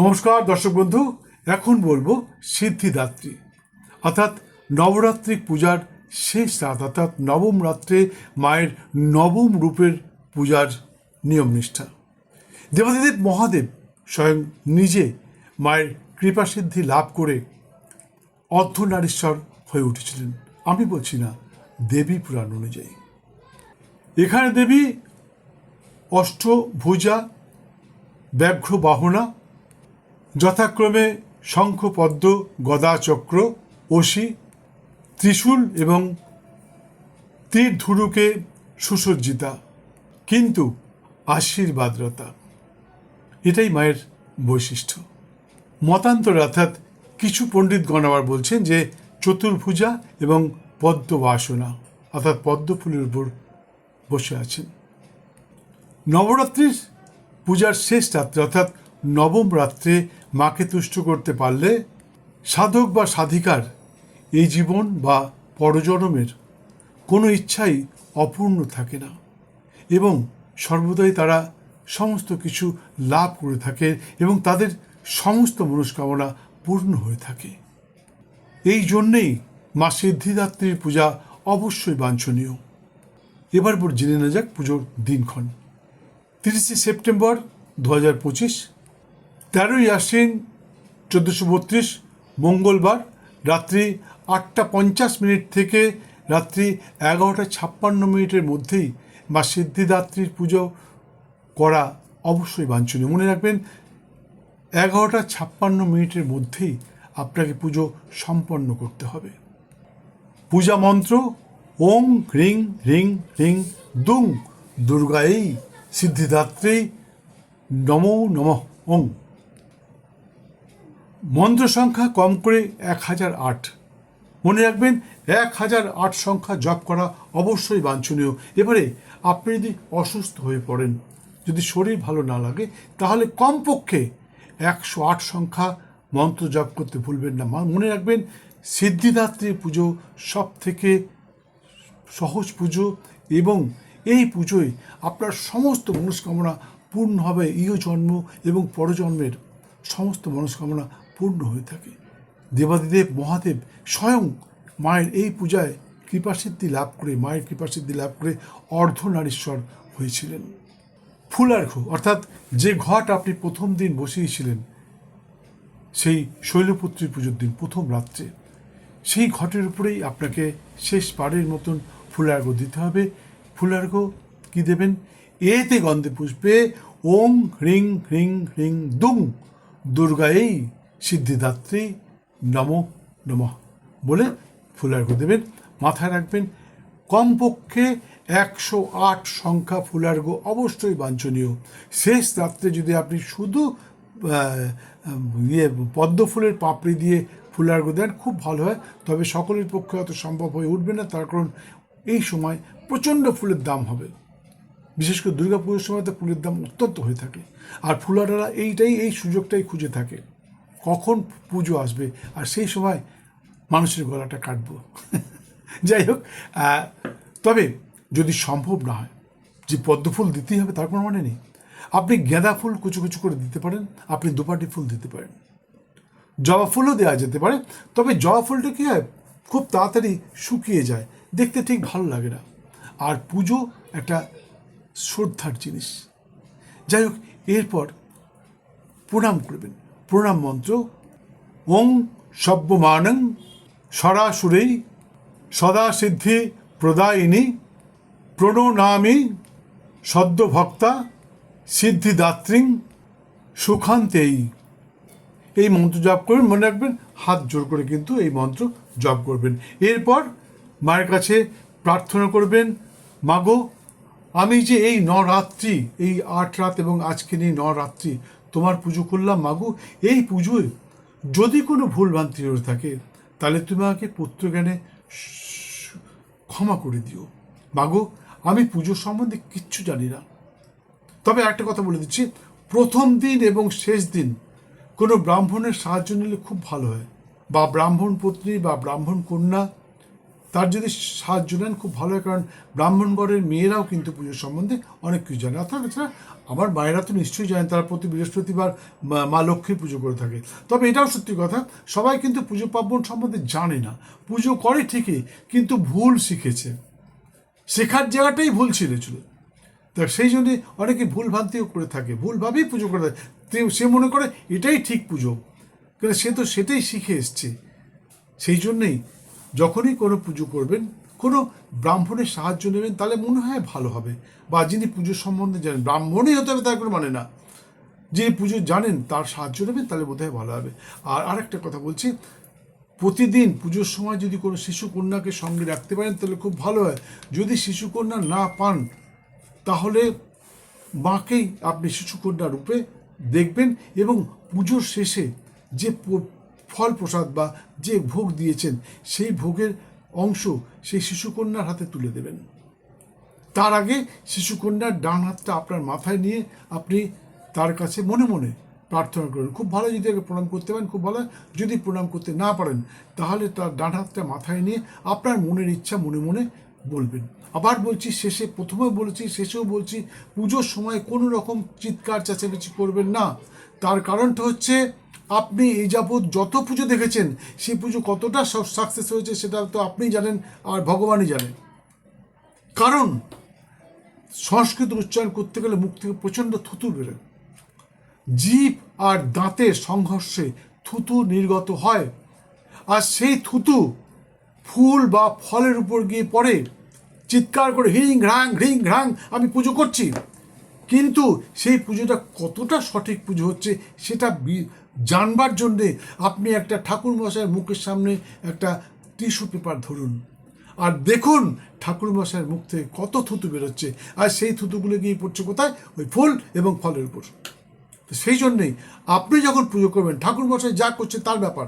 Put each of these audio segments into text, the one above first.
নমস্কার, দর্শক বন্ধু। এখন বলব সিদ্ধিদাত্রী। অর্থাৎ নবরাত্রি পূজার শেষ রাত, অর্থাৎ নবম রাত্রে মায়ের নবম রূপের পূজার নিয়ম নিষ্ঠা দেবাদিদেব মহাদেব স্বয়ং নিজে মায়ের কৃপাসিদ্ধি লাভ করে অর্ধনারীশ্বর হয়ে উঠেছিলেন। আমি বলছি না, দেবী পুরাণ অনুযায়ী। এখানে দেবী অষ্টভুজা ব্যাঘ্র বাহনা যথাক্রমে শঙ্খ পদ্ম গদা চক্র অসি ত্রিশূল এবং তীর ধুরুকে সুসজ্জিতা, কিন্তু আশীর্বাদরতা। এটাই মায়ের বৈশিষ্ট্য। মতান্তর অর্থাৎ কিছু পণ্ডিতগণ আবার বলছেন যে চতুর্ভুজা এবং পদ্মবাসনা, অর্থাৎ পদ্ম ফুলের উপর বসে আছেন। নবরাত্রির পূজার শেষ রাত্রে, অর্থাৎ নবম রাত্রে মাকে তুষ্ট করতে পারলে সাধক বা সাধিকার এই জীবন বা পরজন্মের কোনো ইচ্ছাই অপূর্ণ থাকে না এবং সর্বদাই তারা সমস্ত কিছু লাভ করে থাকে এবং তাদের সমস্ত মনস্কামনা পূর্ণ হয়ে থাকে। এই জন্যেই মা সিদ্ধিদাত্রীর পূজা অবশ্যই বাঞ্ছনীয়। এবার পর জেনে না যাক পুজোর দিনক্ষণ। তিরিশে সেপ্টেম্বর দু হাজার পঁচিশ তেরোই আশ্বিন চোদ্দোশো বত্রিশ, মঙ্গলবার রাত্রি আটটা পঞ্চাশ মিনিট থেকে রাত্রি এগারোটা ছাপ্পান্ন মিনিটের মধ্যেই মা সিদ্ধিদাত্রীর পুজো করা অবশ্যই বাঞ্ছনীয়। মনে রাখবেন, এগারোটা ছাপ্পান্ন মিনিটের মধ্যেই আপনাকে পুজো সম্পন্ন করতে হবে। পূজা মন্ত্র ওং রিং হ্রিং হ্রিং দুং দুর্গাই সিদ্ধিদাত্রী নমো নমঃ ওং। মন্ত্র সংখ্যা কম করে এক হাজার আট। মনে রাখবেন, এক হাজার আট সংখ্যা জপ করা অবশ্যই বাঞ্ছনীয়। এবারে আপনি যদি অসুস্থ হয়ে পড়েন, যদি শরীর ভালো না লাগে, তাহলে কমপক্ষে একশো আট সংখ্যা মন্ত্র জপ করতে ভুলবেন না। মনে রাখবেন, সিদ্ধিদাত্রী পুজো সব থেকে সহজ পুজো এবং এই পুজোয় আপনার সমস্ত মনস্কামনা পূর্ণ হবে। ইহ জন্ম এবং পরজন্মের সমস্ত মনস্কামনা পূর্ণ হয়ে থাকে। দেবাদিদেব, মহাদেব স্বয়ং মায়ের এই পূজায় কৃপাসিদ্ধি লাভ করে, মায়ের কৃপাসিদ্ধি লাভ করে অর্ধনারীশ্বর হয়েছিলেন। ফুলার্ঘ, অর্থাৎ যে ঘট আপনি প্রথম দিন বসিয়েছিলেন, সেই শৈলপুত্রী পুজোর দিন, প্রথম রাত্রে, সেই ঘটের উপরেই আপনাকে শেষ পাড়ের মতন ফুলার্ঘ দিতে হবে। ফুলার্ঘ কি দেবেন? এতে গন্ধে পুষ্পে ওং হ্রিং হ্রিং হ্রিং দুং দুর্গাই সিদ্ধিদাত্রী নম নমঃ বলে ফুলার্ঘ দেবেন। মাথায় রাখবেন, কমপক্ষে একশো আট সংখ্যা ফুলার্ঘ অবশ্যই বাঞ্ছনীয়। শেষ রাত্রে যদি আপনি শুধু ইয়ে পদ্ম ফুলের পাপড়ি দিয়ে ফুলার্ঘ দেন, খুব ভালো হয়। তবে সকলের পক্ষে অত সম্ভব হয়ে উঠবে না, তার কারণ এই সময় প্রচণ্ড ফুলের দাম হবে। বিশেষ করে দুর্গা পুজোর সময় তো ফুলের দাম অত্যন্ত হয়ে থাকে। আর ফুলাররা এইটাই, এই সুযোগটাই খুঁজে থাকে। কখন পুজো আসবে? আর সেই সময় মানুষের গলাটা কাটবো। যাই হোক তবে যদি সম্ভব না হয়, যে পদ্ম ফুল দিতেই হবে তার কোনো মানে নেই। আপনি গেঁদা ফুল কুচু কুচু করে দিতে পারেন, আপনি দুপাটি ফুল দিতে পারেন। জবা ফুলও দেওয়া যেতে পারে, তবে জবা ফুলটা কী হয়, খুব তাড়াতাড়ি শুকিয়ে যায়, দেখতে ঠিক ভালো লাগে না। আর পুজো একটা শ্রদ্ধার জিনিস। যাই হোক, এরপর প্রণাম করবেন। প্রণাম মন্ত্র ওং সব্যমানং সরাসুরেই সদা সিদ্ধি প্রদায়িনী প্রণনামি সদ্যভক্তা সিদ্ধিদাত্রীং সুখান্তেই এই মন্ত্র জপ করবেন, মনে রাখবেন, হাত জোর করে কিন্তু এই মন্ত্র জপ করবেন। এরপর মায়ের কাছে প্রার্থনা করবেন, মাগো, আমি যে এই নরাত্রি, এই আট রাত এবং আজকে এই নরাত্রি তোমার পুজো করলাম, মাগো। এই পুজোয় যদি কোনো ভুল ভ্রান্তি হয়ে থাকে, তাহলে তুমি আমাকে পুত্রজ্ঞানে ক্ষমা করে দিও। মাগো, আমি পুজো সম্বন্ধে কিচ্ছু জানি না। তবে একটা কথা বলে দিচ্ছি, প্রথম দিন এবং শেষ দিন কোনো ব্রাহ্মণের সাহায্য নিলে খুব ভালো হয়। বা ব্রাহ্মণ পত্নী বা ব্রাহ্মণ কন্যা তার যদি সাহায্য নেন, খুব ভালো হয়, কারণ ব্রাহ্মণগড়ের মেয়েরাও কিন্তু পুজোর সম্বন্ধে অনেক কিছু জানে। অর্থাৎ এছাড়া আমার মায়েরা তো নিশ্চয়ই জানেন, তারা প্রতি বৃহস্পতিবার মা- লক্ষ্মীর পুজো করে থাকে। তবে এটাও সত্যি কথা, সবাই কিন্তু পুজো পার্বণ সম্বন্ধে জানে না। পুজো করে ঠিকই, কিন্তু ভুল শিখেছে। শেখার জায়গাটাই ভুল ছিল তা সেই জন্যে অনেকে ভুল ভ্রান্তিও করে থাকে ভুলভাবেই পুজো করে থাকে। সে মনে করে এটাই ঠিক পুজো। কিন্তু সে তো সেটাই শিখে এসছে। সেই জন্যেই যখনই কোনো পুজো করবেন, কোনো ব্রাহ্মণের সাহায্য নেবেন, তাহলে মনে হয় ভালো হবে। বা যিনি পুজোর সম্বন্ধে জানেন, ব্রাহ্মণই হতে হবে তার কোনো মানে না। যিনি পুজো জানেন, তার সাহায্য নেবেন, তাহলে বোধহয় ভালো হবে। আর আরেকটা কথা বলছি, প্রতিদিন পুজোর সময় যদি কোনো শিশু কন্যাকে সঙ্গে রাখতে পারেন, তাহলে খুব ভালো হয়। যদি শিশু কন্যা না পান, তাহলে মাকেই আপনি শিশুকন্যা রূপে দেখবেন এবং পুজোর শেষে যে ফল প্রসাদ বা যে ভোগ দিয়েছেন, সেই ভোগের অংশ সেই শিশুকন্যার হাতে তুলে দেবেন। তার আগে শিশুকন্যার ডান হাতটা আপনার মাথায় নিয়ে আপনি তার কাছে মনে মনে প্রার্থনা করুন। খুব ভালো যদি আগে প্রণাম করতে পারেন, খুব ভালো। যদি প্রণাম করতে না পারেন, তাহলে তার ডান হাতটা মাথায় নিয়ে আপনার মনের ইচ্ছা মনে মনে বলবেন। আবার বলছি, শেষে প্রথমে বলেছি, শেষেও বলছি, পুজোর সময় কোনো রকম চিৎকার, চেঁচামেচি করবেন না। তার কারণটা হচ্ছে আপনি এই যাবৎ যত পুজো দেখেছেন, সেই পুজো কতটা সাকসেস হয়েছে সেটা তো আপনিই জানেন, আর ভগবানই জানেন। কারণ, সংস্কৃত উচ্চারণ করতে গেলে মুখ থেকে প্রচণ্ড থুতু বেরোয়। জীব আর দাঁতের সংঘর্ষে থুতু নির্গত হয়, আর সেই থুতু ফুল বা ফলের উপর গিয়ে পড়ে, চিৎকার করে হিং ঘ্রাং ঘ্রিং ঘ্রাং আমি পুজো করছি। কিন্তু সেই পুজোটা কতটা সঠিক পুজো হচ্ছে সেটা জানবার জন্যে আপনি একটা ঠাকুর মশাইয়ের মুখের সামনে একটা টিস্যু পেপার ধরুন। আর দেখুন ঠাকুর মশাইয়ের মুখ থেকে কত থুতু বেরোচ্ছে। আর সেই থুতুগুলো গিয়ে পড়ছে কোথায়? ওই ফুল এবং ফলের উপর। তো সেই জন্যেই আপনি যখন পুজো করবেন ঠাকুর মশাই যা করছে তার ব্যাপার।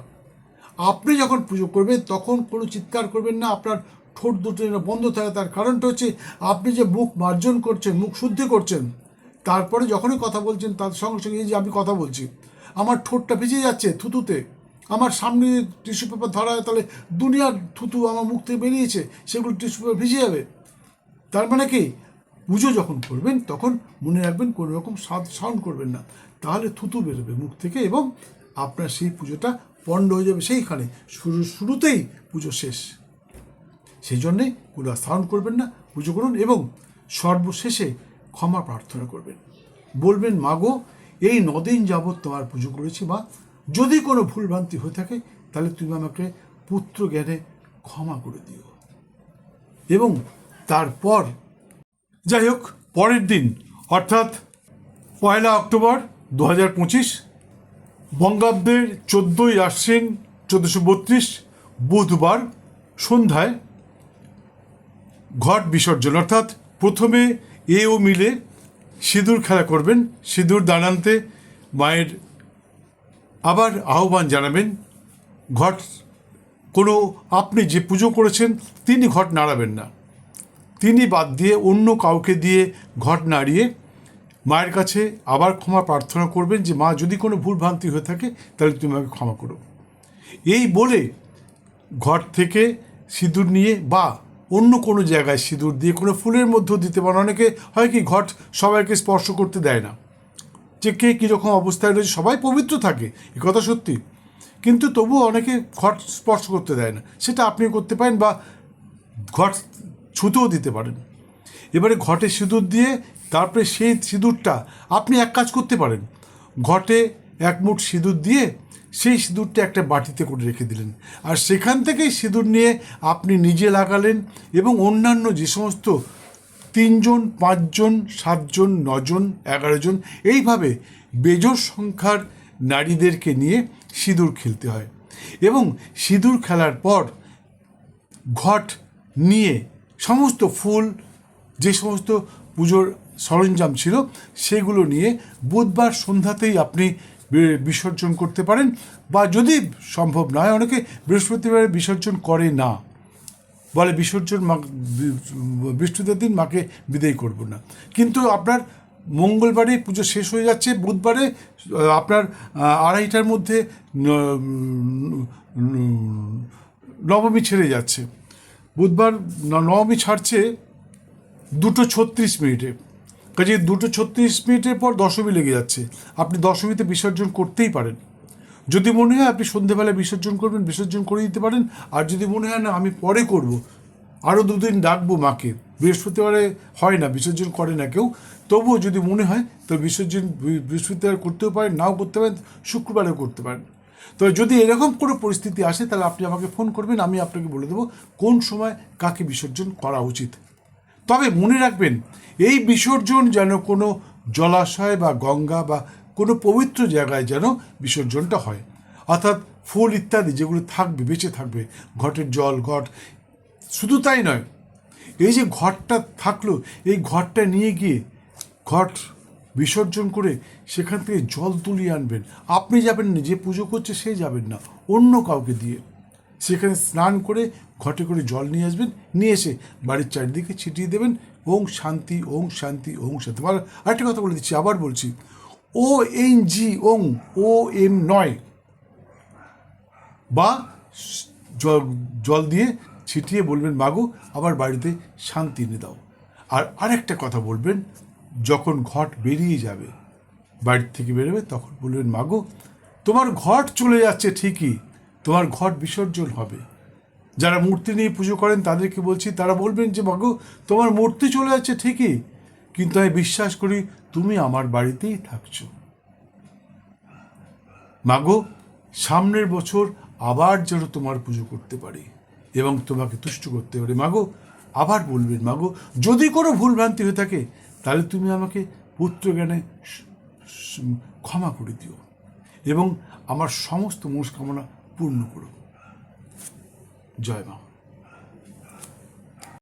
আপনি যখন পুজো করবেন, তখন কোনো চিৎকার করবেন না, আপনার ঠোঁট দুটো বন্ধ থাকে। তার কারণটা হচ্ছে আপনি যে মুখ মার্জন করছেন, মুখ শুদ্ধি করছেন তারপরে যখনই কথা বলছেন তার সঙ্গে সঙ্গে এই যে আমি কথা বলছি, আমার ঠোঁটটা ভিজে যাচ্ছে থুতুতে, আমার সামনে টিস্যু পেপার ধরা হয় তাহলে দুনিয়ার থুতু আমার মুখ থেকে বেরিয়েছে, সেগুলো টিস্যু পেপার ভিজে যাবে। তার মানে কি? পুজো যখন করবেন তখন মনে রাখবেন কোনো রকম সাউন্ড করবেন না। তাহলে থুতু বেরোবে মুখ থেকে এবং আপনার সেই পুজোটা পণ্ড হয়ে যাবে সেইখানে। শুরু শুরুতেই পুজো শেষ। সেই জন্যে কোনো সাউন্ড করবেন না, পুজো করুন এবং সর্বশেষে ক্ষমা প্রার্থনা করবেন। বলবেন, মাগো, এই নদিন যাবৎ তোমার পুজো করেছি বা যদি কোনো ভুলভ্রান্তি হয়ে থাকে, তাহলে তুমি আমাকে পুত্র জ্ঞানে ক্ষমা করে দিও। এবং তারপর, যাই হোক, পরের দিন, অর্থাৎ পয়লা অক্টোবর দু হাজার পঁচিশ, বঙ্গাব্দের চোদ্দোই আশ্বিন চোদ্দোশো বত্রিশ, বুধবার সন্ধ্যায় ঘট বিসর্জন, অর্থাৎ প্রথমে এ ও মিলে সিঁদুর খেলা করবেন। সিঁদুর দানান্তে মায়ের আবার আহ্বান জানাবেন। ঘট, কোনো আপনি যে পুজো করেছেন, তিনি ঘট নাড়াবেন না। তিনি বাদ দিয়ে অন্য কাউকে দিয়ে ঘট নাড়িয়ে মায়ের কাছে আবার ক্ষমা প্রার্থনা করবেন যে, মা, যদি কোনো ভুল ভ্রান্তি হয়ে থাকে, তাহলে তুমি আমাকে ক্ষমা করো। এই বলে ঘর থেকে সিঁদুর নিয়ে বা অন্য কোনো জায়গায় সিঁদুর দিয়ে কোনো ফুলের মধ্যেও দিতে পারেন অনেকে হয় কি, ঘট সবাইকে স্পর্শ করতে দেয় না। যে কে কীরকম অবস্থায় রয়েছে, সবাই পবিত্র থাকে, এ কথা সত্যি। কিন্তু তবুও অনেকে ঘট স্পর্শ করতে দেয় না। সেটা আপনিও করতে পারেন বা ঘট ছুতেও দিতে পারেন। এবারে ঘটে সিঁদুর দিয়ে তারপরে সেই সিঁদুরটা আপনি এক কাজ করতে পারেন। ঘটে এক মুঠ সিঁদুর দিয়ে সেই সিঁদুরটা একটা বাটিতে করে রেখে দিলেন। আর সেখান থেকেই সিঁদুর নিয়ে আপনি নিজে লাগালেন এবং অন্যান্য যে সমস্ত তিনজন, পাঁচজন, সাতজন, নজন এগারো জন এইভাবে বেজোর সংখ্যার নারীদেরকে নিয়ে সিঁদুর খেলতে হয়। এবং সিঁদুর খেলার পর ঘট নিয়ে সমস্ত ফুল, যে সমস্ত পুজোর সরঞ্জাম ছিল, সেগুলো নিয়ে বুধবার সন্ধ্যাতেই আপনি বিসর্জন করতে পারেন বা যদি সম্ভব নয় অনেকে বৃহস্পতিবার বিসর্জন করে না। বলে বিসর্জন মা বৃহস্পতিবার দিন মাকে বিদায় করব না। কিন্তু আপনার মঙ্গলবারে পুজো শেষ হয়ে যাচ্ছে, বুধবারে আপনার আড়াইটার মধ্যে নবমী ছেড়ে যাচ্ছে। বুধবার নবমী ছাড়ছে দুটো ছত্রিশ মিনিটে। কাজে দুটো ছত্রিশ মিনিটের পর দশমী লেগে যাচ্ছে। আপনি দশমীতে বিসর্জন করতেই পারেন। যদি মনে হয় আপনি সন্ধেবেলায় বিসর্জন করবেন, বিসর্জন করে দিতে পারেন। আর যদি মনে হয় না, আমি পরে করব। আরও দুদিন ডাকবো মাকে। বৃহস্পতিবারে হয় না, বিসর্জন করে না কেউ। তবুও যদি মনে হয়, তো বিসর্জন বৃহস্পতিবার করতেও পারেন, নাও করতে পারেন, শুক্রবারেও করতে পারেন। তো যদি এরকম কোনো পরিস্থিতি আসে, তাহলে আপনি আমাকে ফোন করবেন, আমি আপনাকে বলে দেবো কোন সময় কাকে বিসর্জন করা উচিত। তবে মনে রাখবেন, এই বিসর্জন যেন কোনো জলাশয় বা গঙ্গা বা কোনো পবিত্র জায়গায় যেন বিসর্জনটা হয়। অর্থাৎ ফুল ইত্যাদি যেগুলো থাকবে, বেঁচে থাকবে, ঘটের জল, ঘট, শুধু তাই নয়, এই যে ঘরটা থাকল, এই ঘরটা নিয়ে গিয়ে ঘট বিসর্জন করে সেখান থেকে জল তুলিয়ে আনবেন। আপনি যাবেন না, যে পুজো করছে সে যাবেন না, অন্য কাউকে দিয়ে। সেখানে স্নান করে ঘটে করে জল নিয়ে আসবেন, নিয়ে এসে বাড়ির চারিদিকে ছিটিয়ে দেবেন। ওং শান্তি ওং শান্তি ওং শান্তি। আবার আরেকটা কথা বলে দিচ্ছি, আবার বলছি। ও এন জি ওং ও এম নয়। বা জল জল দিয়ে ছিটিয়ে বলবেন, মাগো, আবার বাড়িতে শান্তি এনে দাও। আর আরেকটা কথা বলবেন, যখন ঘট বেরিয়ে যাবে, বাড়ির থেকে বেরোবে, তখন বলবেন, মাগো, তোমার ঘট চলে যাচ্ছে ঠিকই তোমার ঘট বিসর্জন হবে। যারা মূর্তি নিয়ে পুজো করেন, তাদেরকে বলছি, তারা বলবেন যে মাগো তোমার মূর্তি চলে যাচ্ছে ঠিকই, কিন্তু আমি বিশ্বাস করি তুমি আমার বাড়িতেই থাকছো। মাগো সামনের বছর আবার যেন তোমার পুজো করতে পারি এবং তোমাকে তুষ্ট করতে পারি। মাগো আবার বলবেন মাগো যদি কোনো ভুলভ্রান্তি হয়ে থাকে, তাহলে তুমি আমাকে পুত্র জ্ঞানে ক্ষমা করে দিও এবং আমার সমস্ত মনস্কামনা পূর্ণ করুক জয় মা।